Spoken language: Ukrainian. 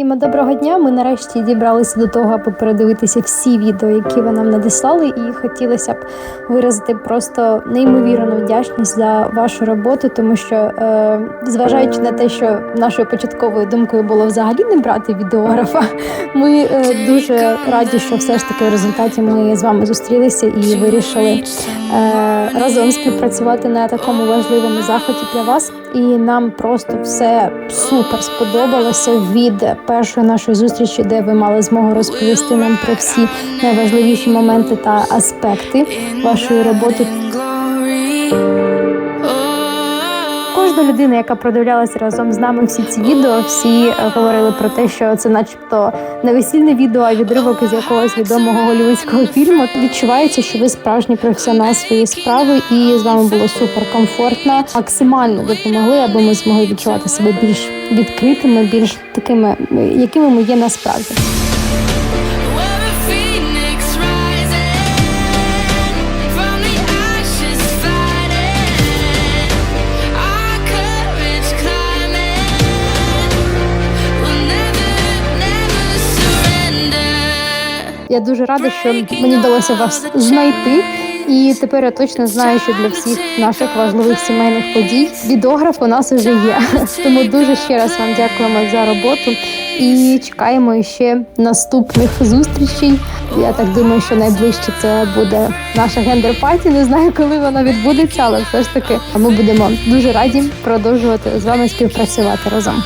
Всім доброго дня. Ми нарешті дібралися до того, аби передивитися всі відео, які ви нам надіслали, і хотілося б виразити просто неймовірну вдячність за вашу роботу, тому що, е, зважаючи на те, що нашою початковою думкою було взагалі не брати відеографа, ми е, дуже раді, що все ж таки в результаті ми з вами зустрілися і вирішили е, разом співпрацювати на такому важливому заході для вас. І нам просто все супер сподобалося від першої нашої зустрічі, де ви мали змогу розповісти нам про всі найважливіші моменти та аспекти вашої роботи. Кожна людина, яка продивлялася разом з нами всі ці відео, всі е, говорили про те, що це, начебто, не весільне відео, а відривок із якогось відомого голівудського фільму. Відчувається, що ви справжній професіонал своєї справи, і з вами було супер комфортно. Максимально допомогли, аби ми змогли відчувати себе більш відкритими, більш такими, якими ми є насправді. Я дуже рада, що мені вдалося вас знайти. І тепер я точно знаю, що для всіх наших важливих сімейних подій відеограф у нас уже є. Тому дуже ще раз вам дякуємо за роботу і чекаємо ще наступних зустрічей. Я так думаю, що найближче це буде наша гендер-паті. Не знаю, коли вона відбудеться, але все ж таки ми будемо дуже раді продовжувати з вами співпрацювати разом.